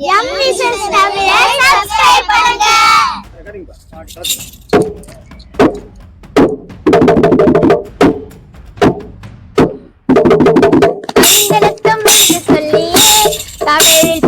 M versus தமிழை subscribe பண்ணுங்க. வந்தெழுத்தும் என்று சொல்லியே தமிழில்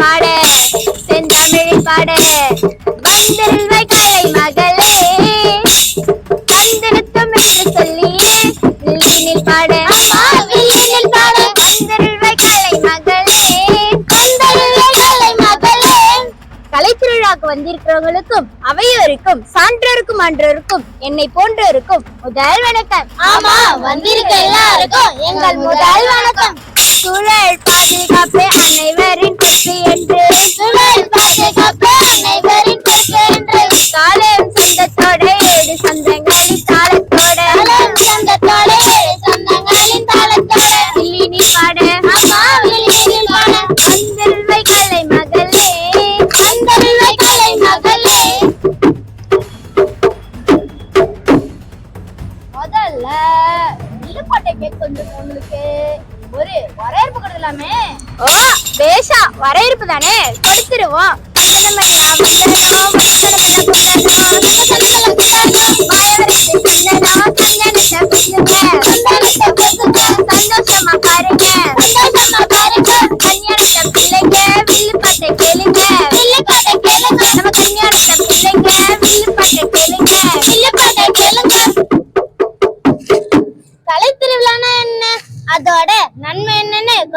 வந்திருக்கிறவங்களுக்கும் அவையோருக்கும் சான்றோருக்கும் அன்றோருக்கும் என்னை போன்றோருக்கும் முதல் வணக்கம். ஆமா வந்திருக்க எல்லாருக்கும் எங்கள் முதல் வணக்கம். சூழல் பாதுகாப்பு அனைவரின் பொறுப்பு என்று. சூழல் பாதுகாப்பு அனைவரின் பொறுப்பு என்று. காலம் சொந்தத்தோட ஏழு சொந்தங்களின் தாளத்தோட சொந்தத்தோட ஏழு பேஷா வரையறுப்பு தானே? கொடுத்துருவோம். சந்தோஷமா பாருங்க. சந்தோஷமா பாருங்க. கல்யாணத்தை பிள்ளைங்க வில்லு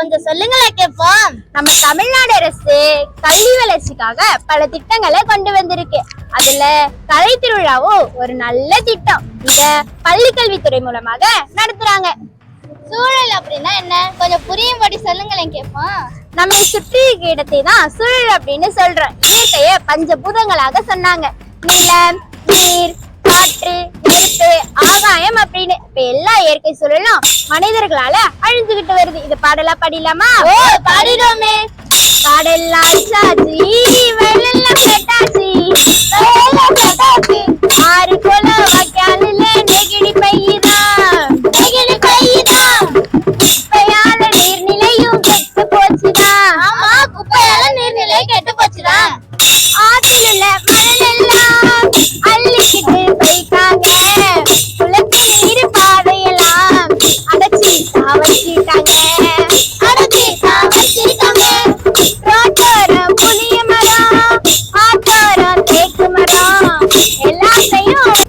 கொஞ்சம் சொல்லுங்களேன் கேட்போம் நம்ம தமிழ்நாடு அரசு கல்வி வளர்ச்சிக்காக பல திட்டங்களை கொண்டு வந்திருக்கு. அதுல கலை திருவிழாவும் ஒரு நல்ல திட்டம். இத பள்ளி கல்வித்துறை மூலமாக நடத்துறாங்க. சூழல் அப்படின்னா என்ன? கொஞ்சம் புரியும்படி சொல்லுங்களேன் கேட்போம் நம்மை சுற்றி இடத்தை தான் சூழல் அப்படின்னு சொல்றோம். இயற்கைய பஞ்சபூதங்களாக சொன்னாங்க. நிலம் நீர் காற்று நெருப்பு ஆகாயம் அப்படின்னு இப்ப எல்லா இயற்கை சூழலும் மனிதர்களால அழிஞ்சுகிட்டு வருது. இது பாடலா படிலாமா? ஓ பாடிடுவோமே பாடெல்லாம் சாச்சி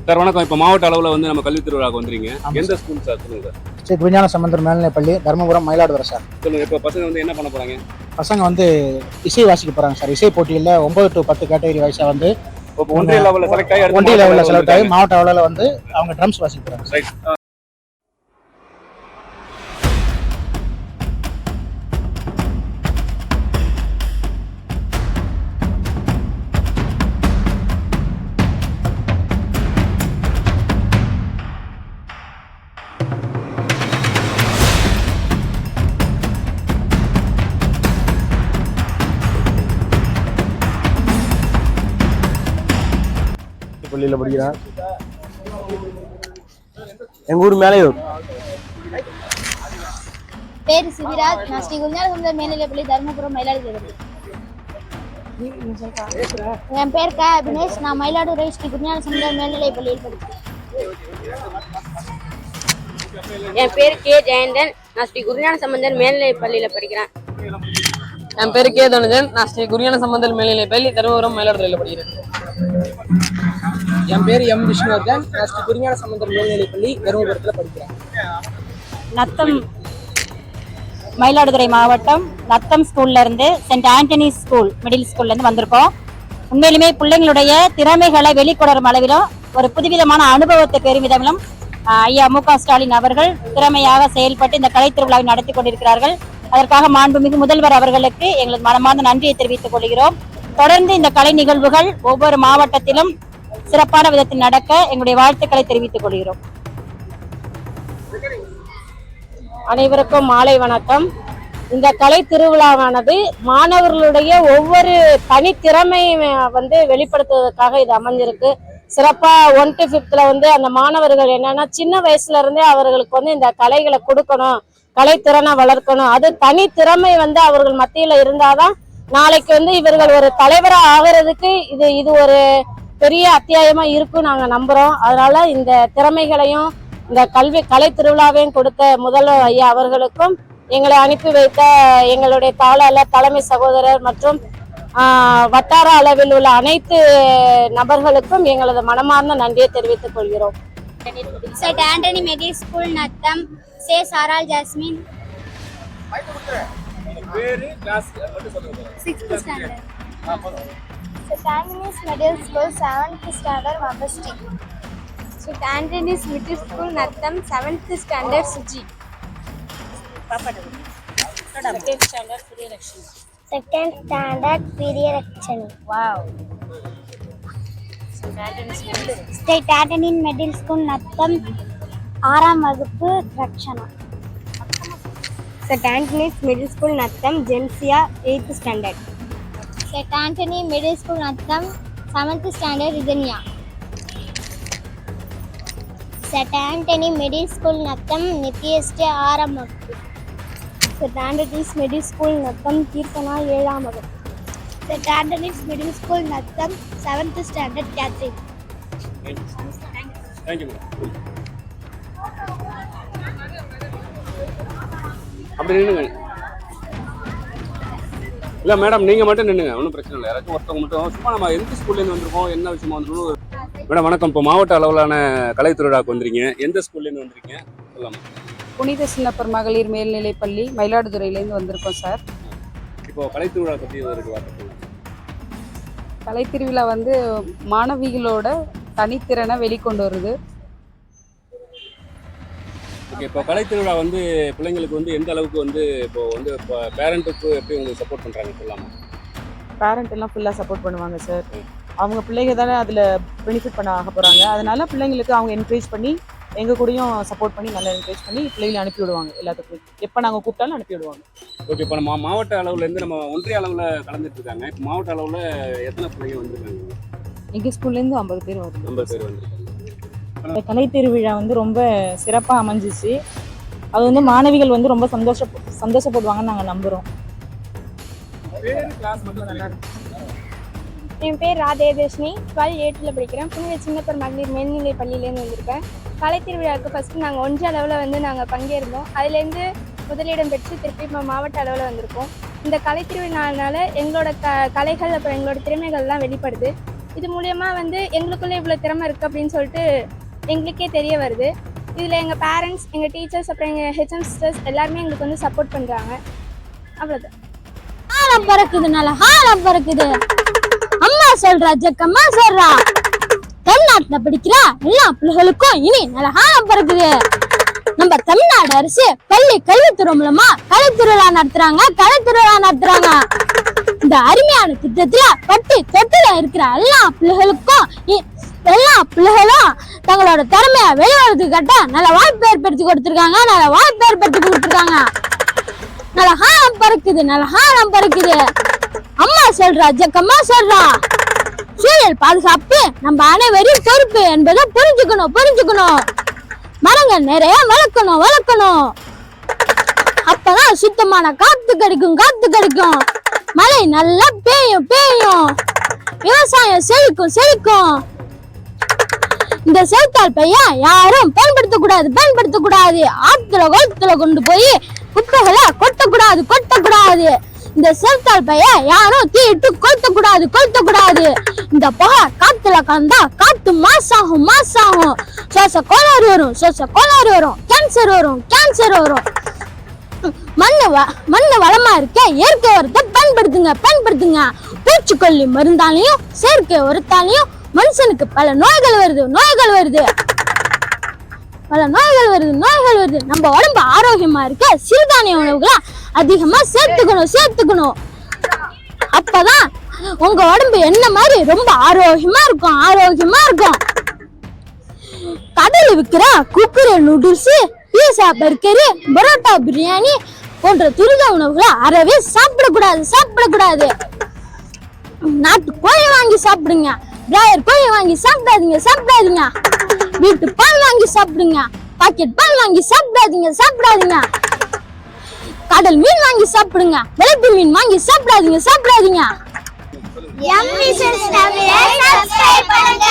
சார் வணக்கம். இப்போ மாவட்ட அளவில் வந்து நம்ம கல்வி திருவிழாக்கு வந்துறீங்க எந்த ஸ்கூல் சார் சொல்லுங்க சார்? ஸ்ரீ விஞ்ஞான சம்பந்தர் மேல்நிலைப்பள்ளி தருமபுரம் மயிலாடுதுறை சார். சொல்லுங்க இப்போ பசங்க வந்து என்ன பண்ண போறாங்க? பசங்க வந்து இசை வாசிக்க போறாங்க சார். இசை போட்டியில் ஒன்பது டு பத்து கேட்டகரி வயசா வந்து ஒன்றிய லெவலில் செலக்ட் ஆகி ஒன்றிய லெவலில் செலக்ட் ஆகி. மாவட்ட அளவில் வந்து அவங்க ட்ரம்ஸ் வாசிக்க போறாங்க பள்ளியில் படிக்கிறேன். எங்கள் ஊர் மேலையூர். பேரு சிவிராஜ். நான் ஸ்ரீ குஞ்ஞான சுந்தர் மேல்நிலைப்பள்ளி தருமபுரம் மயிலாடுதுறை. என் பேர் க. அபினேஷ். நான் மயிலாடுதுறை ஸ்ரீ குஞ்ஞான சுந்தர் மேல்நிலைப் பள்ளியில் படிக்கிறேன். என் பேர் கே. ஜெயந்தன். நான் ஸ்ரீ குருஞான சம்பந்தர் மேல்நிலை பள்ளியில படிக்கிறேன். என் பேரு கே. தனுஜன். நான் ஸ்ரீ குருஞான சம்பந்தல் மேல்நிலை பள்ளி தருமபுரம் மயிலாடுதுறையில் படிக்கிறேன். என் பேர் எம் விஷ்ணுவர்தன் நான் ஸ்ரீ குருஞான சம்பந்தர் தருமபுரத்தில் படிக்கிறேன். நத்தம் மயிலாடுதுறை மாவட்டம் நத்தம் ஸ்கூல்ல இருந்து சென்ட் ஆண்டனி ஸ்கூல் மிடில் ஸ்கூல்ல இருந்து வந்திருக்கோம். உண்மையிலுமே பிள்ளைங்களுடைய திறமைகளை வெளிக்கொணரும் அளவிலும் ஒரு புதுவிதமான அனுபவத்தை பெருமிதமிலும் ஆஹ், ஐயா மு க ஸ்டாலின் அவர்கள் திறமையாக செயல்பட்டு இந்த கலை திருவிழாவை நடத்தி கொண்டிருக்கிறார்கள். அதற்காக மாண்புமிகு முதல்வர் அவர்களுக்கு எங்களது மனமார்ந்த நன்றியை தெரிவித்துக் கொள்கிறோம். தொடர்ந்து இந்த கலை நிகழ்வுகள் ஒவ்வொரு மாவட்டத்திலும் சிறப்பான விதத்தில் நடக்க எங்களுடைய வாழ்த்துக்களை தெரிவித்துக் கொள்கிறோம். அனைவருக்கும் மாலை வணக்கம். இந்த கலை திருவிழாவானது மாணவர்களுடைய ஒவ்வொரு தனித்திறமையை வந்து வெளிப்படுத்துவதற்காக இது அமைஞ்சிருக்கு. சிறப்பா ஒன் டு ஃபிஃப்த்ல வந்து அந்த மாணவர்கள் என்னன்னா சின்ன வயசுல இருந்தே அவர்களுக்கு வந்து இந்த கலைகளை கொடுக்கணும் கலைத்திறனை வளர்க்கணும். அது தனித்திறமை வந்து அவர்கள் மத்தியில இருந்தாதான் நாளைக்கு வந்து இவர்கள் ஒரு தலைவரா ஆகிறதுக்கு இது இது ஒரு பெரிய அத்தியாயமா இருக்கும் நாங்க நம்புறோம். அதனால இந்த திறமைகளையும் இந்த கல்வி கலை திருவிழாவையும் கொடுத்த முதல்வர் ஐயா அவர்களுக்கும் எங்களை அனுப்பி வைத்த எங்களுடைய தாளாளர் தலைமை சகோதரர் மற்றும் வட்டார அளவில் உள்ள அனைத்து நபர்களுக்கும் எங்களது மனமார்ந்த நன்றியை தெரிவித்துக் கொள்கிறோம். ஆண்டனி மெடில் ஸ்கூல் நத்தம் சே சாரால் ஜாஸ்மின் பேரு கிளாஸ் மட்டும் சொல்லுங்க sixth standard saint Antony's middle school seventh standard மபஸ்டி saint Antony's middle school Natham seventh standard Suji second standard பிரியலட்சணி wow state ஆண்டனின் மிடில் ஸ்கூல் நத்தம் ஆறாம் வகுப்பு Rakshana saint Antony's middle school Natham Jensiya eight standard saint Antony middle school Natham seventh standard Ridhanya saint Antony middle school Natham Nithyasri ஆறாம் வகுப்பு. Saint Antony's middle school Natham Keerthana ஏழாம் வகுப்பு. Set Antony's middle school Natham seventh standard Catherine thank you அப்படி நின்னுங்க இல்ல madam நீங்க மட்டும் நின்னுங்க. ஒன்றும் பிரச்சனை இல்லை. யாராச்சும் ஒருத்தவங்க மட்டும் சும்மா நம்ம எந்த ஸ்கூல்ல இருந்து வந்திருக்கோம்? என்ன விஷயமா வந்திருக்கோம்? மேடம் வணக்கம். இப்போ மாவட்ட அளவிலான கலை திருவிழாக்கு வந்திருக்கீங்க. எந்த ஸ்கூல்ல இருந்து வந்திருக்கீங்க? சொல்லாமா புனித சின்னப்பர் மகளிர் மேல்நிலைப்பள்ளி மயிலாடுதுறையிலேருந்து வந்திருக்கோம் சார். இப்போ கலை திருவிழா பத்தி ஒரு வார்த்தை சொல்லுங்க. கலைத்திருவிழா வந்து மாணவிகளோட தனித்திறனை வெளிக்கொண்டு வருது. ஓகே இப்போ கலை திருவிழா வந்து பிள்ளைங்களுக்கு வந்து எந்த அளவுக்கு வந்து இப்போ வந்து இப்போ பேரண்ட்டுக்கு எப்படி உங்களுக்கு சப்போர்ட் பண்றாங்க சொல்லாமா பேரண்ட் எல்லாம் ஃபுல்லாக சப்போர்ட் பண்ணுவாங்க சார் அவங்க பிள்ளைங்க தானே அதில் பெனிஃபிட் பண்ண ஆக போகிறாங்க அதனால பிள்ளைங்களுக்கு அவங்க என்கரேஜ் பண்ணி எங்கள் கூடயும் சப்போர்ட் பண்ணி நல்லா என்கரேஜ் பண்ணி பிள்ளைகளை அனுப்பி விடுவாங்க எல்லாத்துக்கும். எப்போ நாங்கள் கூப்பிட்டாலும் அனுப்பி விடுவாங்க. ஓகே இப்போ நம்ம மாவட்ட அளவுல இருந்து நம்ம ஒன்றிய அளவுல கலந்துட்டு இருக்காங்க. இப்போ மாவட்ட அளவுல எத்தனை பிள்ளைங்க வந்திருக்காங்க? எங்கள் ஸ்கூல்லேருந்து ஐம்பது பேர் வருது ஐம்பது பேர் வந்திருக்காங்க. கலை திருவிழா வந்து ரொம்ப சிறப்பாக அமைஞ்சிச்சு. அது வந்து மாணவிகள் வந்து ரொம்ப சந்தோஷ சந்தோஷப்படுவாங்கன்னு நாங்கள் நம்புகிறோம் என் பேர் ராதேதர்ஷினி டுவெல் எயிட்டில் படிக்கிறேன். புனித சின்னப்பர் மகளிர் மேல்நிலை பள்ளியிலேருந்து வந்திருக்கேன். கலை திருவிழாவுக்கு ஃபஸ்ட்டு நாங்கள் ஒன்றிய அளவில் வந்து நாங்கள் பங்கேற்றோம் அதுலேருந்து முதலிடம் பெற்று திருப்பி இப்போ மாவட்ட அளவில் வந்திருக்கோம். இந்த கலை திருவிழானால எங்களோட க கலைகள் அப்புறம் எங்களோட திறமைகள்லாம் வெளிப்படுது. இது மூலயமா வந்து எங்களுக்குள்ளே இவ்வளோ திறமை இருக்குது அப்படின்னு சொல்லிட்டு எங்களுக்கே தெரிய வருது. இதில் எங்கள் பேரண்ட்ஸ் எங்கள் டீச்சர்ஸ் அப்புறம் எங்கள் ஹெச்எம் சிஸ்டர்ஸ் எல்லாருமே எங்களுக்கு வந்து சப்போர்ட் பண்ணுறாங்க அவ்வளோதான் ஹாரம் பறக்குதுனால ஆழம் பறக்குது. அம்மா சொல்றா ஜக்கம்மா சொல்றா. தமிழ்நாட்டில் படிக்கிற எல்லா பிள்ளைகளுக்கும் இனி நல்ல ஆழம் பறக்குது. நம்ம தமிழ்நாடு அரசு பள்ளி கல்வித்துறை மூலமா கலை திருவிழா நடத்துறாங்க கலை திருவிழா நடத்துறாங்க. இந்த அருமையான திட்டத்துல பட்டு தொட்டில இருக்கிற எல்லா பிள்ளைகளுக்கும் எல்லா பிள்ளைகளும் தங்களோட திறமைய வெளிவரத்துக்கு கட்ட நல்ல வாய்ப்பு ஏற்படுத்தி கொடுத்துருக்காங்க. நல்ல வாய்ப்பு ஏற்படுத்தி கொடுத்துருக்காங்க. நல்ல ஹாரம் பறக்குது நல்ல ஹாரம் பறக்குது. அம்மா சொல்றா ஜக்கம்மா சொல்றா. சூழல் பாதுகாப்பு நம்ம அனைவரின் பொறுப்பு என்பதை புரிஞ்சுக்கணும் புரிஞ்சுக்கணும். மரங்கள் நிறைய வளர்க்கணும் வளர்க்கணும். அப்பதான் சுத்தமான காத்து கிடைக்கும் காத்து கிடைக்கும். மழை நல்லா பெய்யும் பெய்யும். விவசாயம் செழிக்கும் செழிக்கும். இந்த செவுத்தால் பையன் யாரும் பயன்படுத்தக்கூடாது பயன்படுத்தக்கூடாது ஆத்துல குளத்துல கொண்டு போய் குப்பைகளை கொட்டக்கூடாது கொட்டக்கூடாது இந்த செவுத்தால் பையன் யாரும் தீட்டு கொளுத்தக்கூடாது கொளுத்தக்கூடாது இந்த புகை காத்துல கலந்தா காத்து மாசாகும் மாசாகும். சுவாச கோளாறு வரும் சுவாச கோளாறு வரும். கேன்சர் வரும் கேன்சர் வரும். மண்ணு வ மண்ணு வளமா இருக்க இயற்கை உரத்தை பயன்படுத்துங்க பயன்படுத்துங்க. பூச்சிக்கொல்லி மருந்தாலையும் செயற்கை உரத்தாலையும் மனுஷனுக்கு பல நோய்கள் வருது நோய்கள் வருது. பல நோய்கள் வருது நோய்கள் வருது. நம்ம உடம்பு ஆரோக்கியமா இருக்க சிறுதானிய உணவுகளை அதிகமா சேர்த்துக்கணும் சேர்த்துக்கணும். அப்பதான் உங்க உடம்பு என்ன மாதிரி ரொம்ப ஆரோக்கியமா இருக்கும் ஆரோக்கியமா இருக்கும். கடையில் விற்கிற cooker noodles pizza burger parotta biryani போன்ற துரித உணவுகளை அறவே சாப்பிடக்கூடாது சாப்பிடக்கூடாது. நாட்டு கோழி வாங்கி சாப்பிடுங்க. பிராயர் போய் வாங்கி சாப்பிடாதீங்க சாப்பிடாதீங்க. வீட்டு பால் வாங்கி சாப்பிடுங்க. பாக்கெட் பால் வாங்கி சாப்பிடாதீங்க சாப்பிடாதீங்க. கடல் மீன் வாங்கி சாப்பிடுங்க. விளக்கு மீன் வாங்கி சாப்பிடாதீங்க சாப்பிடாதீங்க. எம் விசஸ் தமிழை சப்ஸ்கிரைப் பண்ணுங்க.